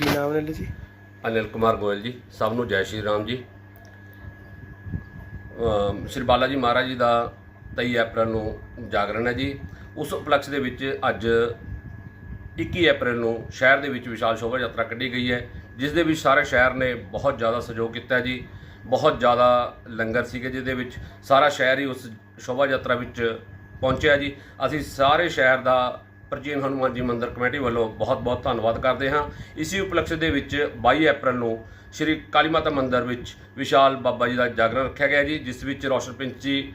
ਕੀ ਨਾਮ ਨੇ ਜੀ? ਅਨਿਲ ਕੁਮਾਰ ਗੋਇਲ ਜੀ, ਸਭ ਨੂੰ ਜੈ ਸ਼੍ਰੀ ਰਾਮ ਜੀ। ਸ਼੍ਰੀ ਬਾਲਾ ਜੀ ਮਹਾਰਾਜ ਜੀ ਦਾ 23 ਅਪ੍ਰੈਲ ਨੂੰ ਜਾਗਰਣ ਹੈ ਜੀ। ਉਸ ਉਪਲਕਸ਼ ਦੇ ਵਿੱਚ ਅੱਜ 21 ਅਪ੍ਰੈਲ ਨੂੰ ਸ਼ਹਿਰ ਦੇ ਵਿੱਚ ਵਿਸ਼ਾਲ ਸ਼ੋਭਾ ਯਾਤਰਾ ਕੱਢੀ ਗਈ ਹੈ, ਜਿਸ ਦੇ ਵਿੱਚ ਸਾਰੇ ਸ਼ਹਿਰ ਨੇ ਬਹੁਤ ਜ਼ਿਆਦਾ ਸਹਿਯੋਗ ਕੀਤਾ ਜੀ। ਬਹੁਤ ਜ਼ਿਆਦਾ ਲੰਗਰ ਸੀਗੇ ਜਿਹਦੇ ਵਿੱਚ ਸਾਰਾ ਸ਼ਹਿਰ ਹੀ ਉਸ ਸ਼ੋਭਾ ਯਾਤਰਾ ਵਿੱਚ ਪਹੁੰਚਿਆ ਜੀ। ਅਸੀਂ ਸਾਰੇ ਸ਼ਹਿਰ ਦਾ ਪ੍ਰਾਚੀਨ ਹਨੂਮਾਨ ਜੀ ਮੰਦਿਰ ਕਮੇਟੀ ਵੱਲੋਂ ਬਹੁਤ-ਬਹੁਤ ਧੰਨਵਾਦ ਕਰਦੇ ਹਾਂ। ਇਸੇ ਉਪਲਕਸ਼ ਦੇ ਵਿੱਚ 22 ਅਪ੍ਰੈਲ ਨੂੰ ਸ਼੍ਰੀ ਕਾਲੀ ਮਾਤਾ ਮੰਦਿਰ ਵਿੱਚ ਵਿਸ਼ਾਲ ਬਾਬਾ ਜੀ ਦਾ ਜਾਗਰਣ ਰੱਖਿਆ ਗਿਆ ਜੀ, ਜਿਸ ਵਿੱਚ ਰੋਸ਼ਨ ਪਿੰਚ ਜੀ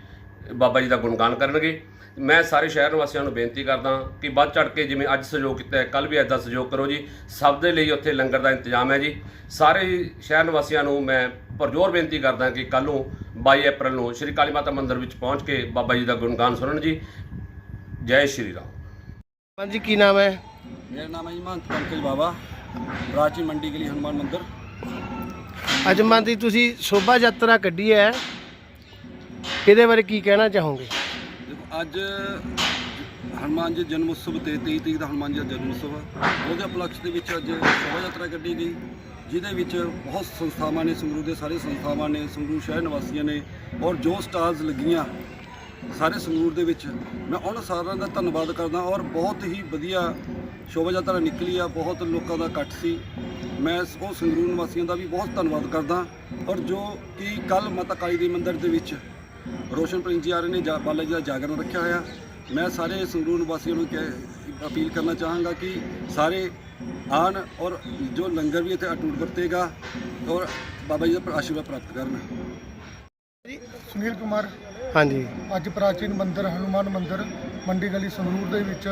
ਬਾਬਾ ਜੀ ਦਾ ਗੁਣਗਾਨ ਕਰਨਗੇ। ਮੈਂ ਸਾਰੇ ਸ਼ਹਿਰ ਨਿਵਾਸੀਆਂ ਨੂੰ ਬੇਨਤੀ ਕਰਦਾ ਕਿ ਵੱਧ ਚੜ ਕੇ ਜਿਵੇਂ ਅੱਜ ਸਹਿਯੋਗ ਕੀਤਾ ਹੈ ਕੱਲ ਵੀ ਐਦਾਂ ਸਹਿਯੋਗ ਕਰੋ ਜੀ। ਸਭ ਦੇ ਲਈ ਉੱਥੇ ਲੰਗਰ ਦਾ ਇੰਤਜ਼ਾਮ ਹੈ ਜੀ। ਸਾਰੇ ਸ਼ਹਿਰ ਨਿਵਾਸੀਆਂ ਨੂੰ ਮੈਂ ਪਰਜੋਰ ਬੇਨਤੀ ਕਰਦਾ ਕਿ ਕੱਲ ਨੂੰ 22 ਅਪ੍ਰੈਲ ਨੂੰ ਸ਼੍ਰੀ ਕਾਲੀ ਮਾਤਾ ਮੰਦਿਰ ਵਿੱਚ ਪਹੁੰਚ ਕੇ ਬਾਬਾ ਜੀ ਦਾ ਗੁਣਗਾਨ ਸੁਣਨ ਜੀ। ਜੈ ਸ਼੍ਰੀ ਰਾਮ। ਹਾਂਜੀ ਕੀ ਨਾਮ ਹੈ? ਮੇਰਾ ਨਾਮ ਹੈ ਜੀ ਮਹੰਤ ਪੰਕਜ ਬਾਬਾ ਪ੍ਰਾਚੀਨ ਮੰਡੀ ਗਲੀ ਹਨੂਮਾਨ ਮੰਦਿਰ। ਅੱਜ ਮੰਦੀ ਤੁਸੀਂ ਸ਼ੋਭਾ ਯਾਤਰਾ ਕੱਢੀ ਹੈ। ਇਹਦੇ ਬਾਰੇ ਕੀ ਕਹਿਣਾ ਚਾਹੋਗੇ? ਦੇਖੋ ਅੱਜ ਹਨੂਮਾਨ ਜੀ ਜਨਮ ਉਤਸਵ ਤੇ 23 ਤਰੀਕ ਦਾ ਹਨੂਮਾਨ ਜੀ ਦਾ ਜਨਮ ਉਤਸਵ ਆ। ਉਹਦੇ ਉਪਲਕਸ਼ ਦੇ ਵਿੱਚ ਅੱਜ ਸ਼ੋਭਾ ਯਾਤਰਾ ਕੱਢੀ ਗਈ ਜਿਹਦੇ ਵਿੱਚ ਬਹੁਤ ਸੰਸਥਾਵਾਂ ਨੇ ਸੰਗਰੂਰ ਦੇ ਸਾਰੇ ਸੰਸਥਾਵਾਂ ਨੇ ਸੰਗਰੂਰ ਸ਼ਹਿਰ ਨਿਵਾਸੀਆਂ ਨੇ ਔਰ ਜੋ ਸਟਾਲਸ ਲੱਗੀਆਂ ਸਾਰੇ ਸੰਗਰੂਰ ਦੇ ਵਿੱਚ। ਮੈਂ ਉਹਨਾਂ ਸਾਰਿਆਂ ਦਾ ਧੰਨਵਾਦ ਕਰਦਾ ਔਰ ਬਹੁਤ ਹੀ ਵਧੀਆ ਸ਼ੋਭਾ ਯਾਤਰਾ ਨਿਕਲੀ ਆ, ਬਹੁਤ ਲੋਕਾਂ ਦਾ ਇਕੱਠ ਸੀ। ਮੈਂ ਉਹ ਸੰਗਰੂਰ ਨਿਵਾਸੀਆਂ ਦਾ ਵੀ ਬਹੁਤ ਧੰਨਵਾਦ ਕਰਦਾ ਔਰ ਜੋ ਕਿ ਕੱਲ ਮਾਤਾ ਕਾਲੀ ਦੇ ਮੰਦਿਰ ਦੇ ਵਿੱਚ ਰੋਸ਼ਨ ਪ੍ਰਿੰਸ ਜੀ ਆ ਰਹੇ ਨੇ, ਜਾ- ਬਾਲਾ ਜੀ ਦਾ ਜਾਗਰਣ ਰੱਖਿਆ ਹੋਇਆ। ਮੈਂ ਸਾਰੇ ਸੰਗਰੂਰ ਨਿਵਾਸੀਆਂ ਨੂੰ ਕਹਿ- ਅਪੀਲ ਕਰਨਾ ਚਾਹਾਂਗਾ ਕਿ ਸਾਰੇ ਆਣ ਔਰ ਜੋ ਲੰਗਰ ਵੀ ਇੱਥੇ ਅਟੂਟ ਵਰਤੇਗਾ ਔਰ ਬਾਬਾ ਜੀ ਦਾ ਆਸ਼ੀਰਵਾਦ ਪ੍ਰਾਪਤ ਕਰਨ। ਸੁਨੀਲ ਕੁਮਾਰ। ਹਾਂਜੀ। ਅੱਜ ਪ੍ਰਾਚੀਨ ਮੰਦਿਰ, ਹਨੂਮਾਨ ਮੰਦਿਰ, ਮੰਡੀ ਗਲੀ ਸੰਗਰੂਰ ਦੇ ਵਿੱਚ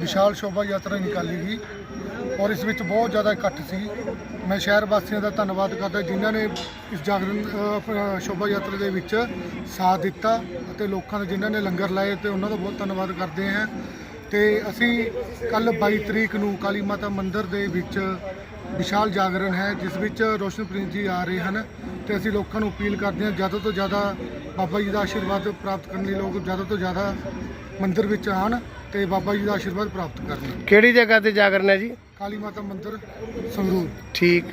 ਵਿਸ਼ਾਲ ਸ਼ੋਭਾ ਯਾਤਰਾ ਨਿਕਾਲੀ ਗਈ ਔਰ ਇਸ ਵਿੱਚ ਬਹੁਤ ਜ਼ਿਆਦਾ ਇਕੱਠ ਸੀ। ਮੈਂ ਸ਼ਹਿਰ ਵਾਸੀਆਂ ਦਾ ਧੰਨਵਾਦ ਕਰਦਾ ਜਿਨ੍ਹਾਂ ਨੇ ਇਸ ਜਾਗਰਣ ਸ਼ੋਭਾ ਯਾਤਰਾ ਦੇ ਵਿੱਚ ਸਾਥ ਦਿੱਤਾ ਅਤੇ ਲੋਕਾਂ ਦੇ ਜਿਨ੍ਹਾਂ ਨੇ ਲੰਗਰ ਲਾਏ ਤੇ ਉਹਨਾਂ ਦਾ ਬਹੁਤ ਧੰਨਵਾਦ ਕਰਦੇ ਹਾਂ। ਤੇ ਅਸੀਂ ਕੱਲ 22 ਤਰੀਕ ਨੂੰ ਕਾਲੀ ਮਾਤਾ ਮੰਦਿਰ ਦੇ ਵਿੱਚ ਵਿਸ਼ਾਲ ਜਾਗਰਣ ਹੈ, ਜਿਸ ਵਿੱਚ ਰੋਸ਼ਨਪ੍ਰੀਤ ਜੀ ਆ ਰਹੇ ਹਨ ਤੇ ਅਸੀਂ ਲੋਕਾਂ ਨੂੰ ਅਪੀਲ ਕਰਦੇ ਹਾਂ ਜ਼ਿਆਦਾ ਤੋਂ ਜ਼ਿਆਦਾ ਬਾਬਾ ਜੀ ਦਾ ਆਸ਼ੀਰਵਾਦ ਪ੍ਰਾਪਤ ਕਰਨ ਲਈ ਲੋਕ ਜ਼ਿਆਦਾ ਤੋਂ ਜ਼ਿਆਦਾ ਮੰਦਿਰ ਵਿੱਚ ਆਣ ਤੇ ਬਾਬਾ ਜੀ ਦਾ ਆਸ਼ੀਰਵਾਦ ਪ੍ਰਾਪਤ ਕਰਨ। ਕਿਹੜੀ ਜਗ੍ਹਾ ਤੇ ਜਾਗਰਣ ਹੈ ਜੀ? ਕਾਲੀ ਮਾਤਾ ਮੰਦਿਰ ਸੰਗਰੂਰ। ਠੀਕ।